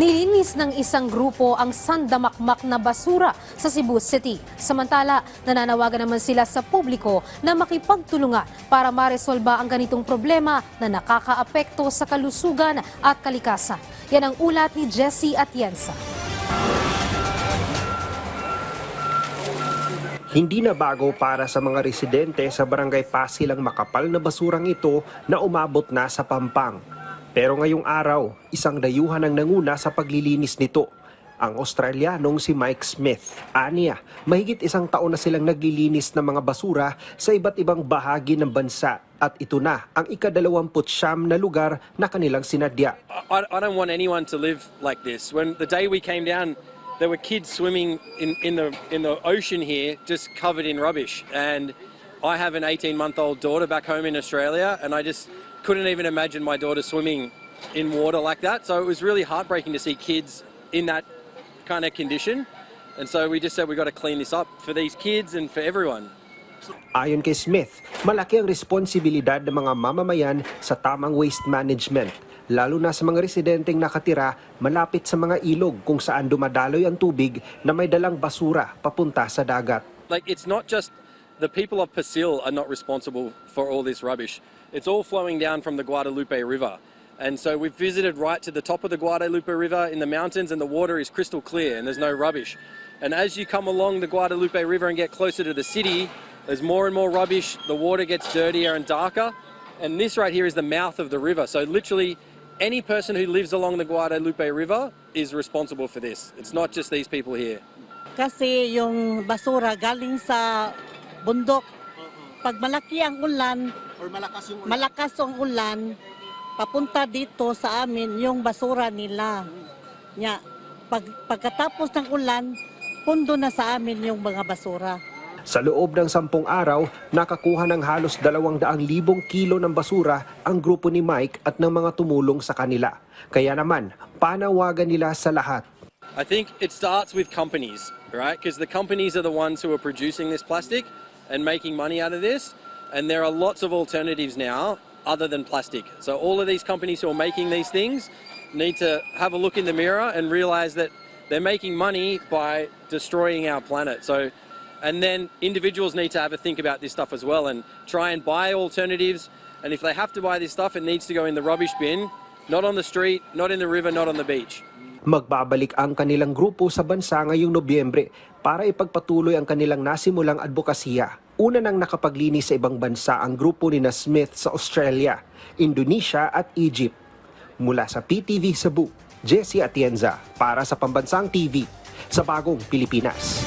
Nilinis ng isang grupo ang sandamakmak na basura sa Cebu City. Samantala, nananawagan naman sila sa publiko na makipagtulungan para maresolba ang ganitong problema na nakakaapekto sa kalusugan at kalikasan. Yan ang ulat ni Jesse Atienza. Hindi na bago para sa mga residente sa barangay Pasil ang makapal na basurang ito na umabot na sa Pampang. Pero ngayong araw, isang dayuhan ang nanguna sa paglilinis nito. Ang Australianong si Mike Smith. Aniya, mahigit isang taon na silang naglilinis ng mga basura sa iba't ibang bahagi ng bansa at ito na ang ikadalawamput siyam na lugar na kanilang sinadya. I, I don't want anyone to live like this. When the day we came down, there were kids swimming in, in the in the ocean here, just covered in rubbish. And I have an 18 month old daughter back home in Australia, and I just couldn't even imagine my daughter swimming in water like that. So it was really heartbreaking to see kids in that kind of condition. And so we just said we got to clean this up for these kids and for everyone. Ayon kay Smith, malaki ang responsibilidad ng mga mamamayan sa tamang waste management, lalo na sa mga residenteng nakatira malapit sa mga ilog kung saan dumadaloy ang tubig na may dalang basura papunta sa dagat. like it's not just the people of Pasil are not responsible for all this rubbish. It's all flowing down from the Guadalupe River. And so we've visited right to the top of the Guadalupe River in the mountains and the water is crystal clear and there's no rubbish. And as you come along the Guadalupe River and get closer to the city, there's more and more rubbish, the water gets dirtier and darker. And this right here is the mouth of the river. So literally any person who lives along the Guadalupe River is responsible for this. It's not just these people here. Kasi yung basura galing sa bundok. Pag malaki ang ulan, malakas ang ulan, papunta dito sa amin yung basura nila. Nya, pag, pagkatapos ng ulan, pundo na sa amin yung mga basura. Sa loob ng sampung araw, nakakuha ng halos 200,000 kilo ng basura ang grupo ni Mike at ng mga tumulong sa kanila. Kaya naman, panawagan nila sa lahat I think it starts with companies, right? Because the companies are the ones who are producing this plastic and making money out of this. And there are lots of alternatives now other than plastic. So all of these companies who are making these things need to have a look in the mirror and realize that they're making money by destroying our planet. So and then individuals need to have a think about this stuff as well and try and buy alternatives. And if they have to buy this stuff, it needs to go in the rubbish bin, not on the street, not in the river, not on the beach. Magbabalik ang kanilang grupo sa bansa ngayong Nobyembre para ipagpatuloy ang kanilang nasimulang advokasya. Una nang nakapaglinis sa ibang bansa ang grupo ni na Smith sa Australia, Indonesia at Egypt. Mula sa PTV Cebu, Jesse Atienza para sa Pambansang TV sa Bagong Pilipinas.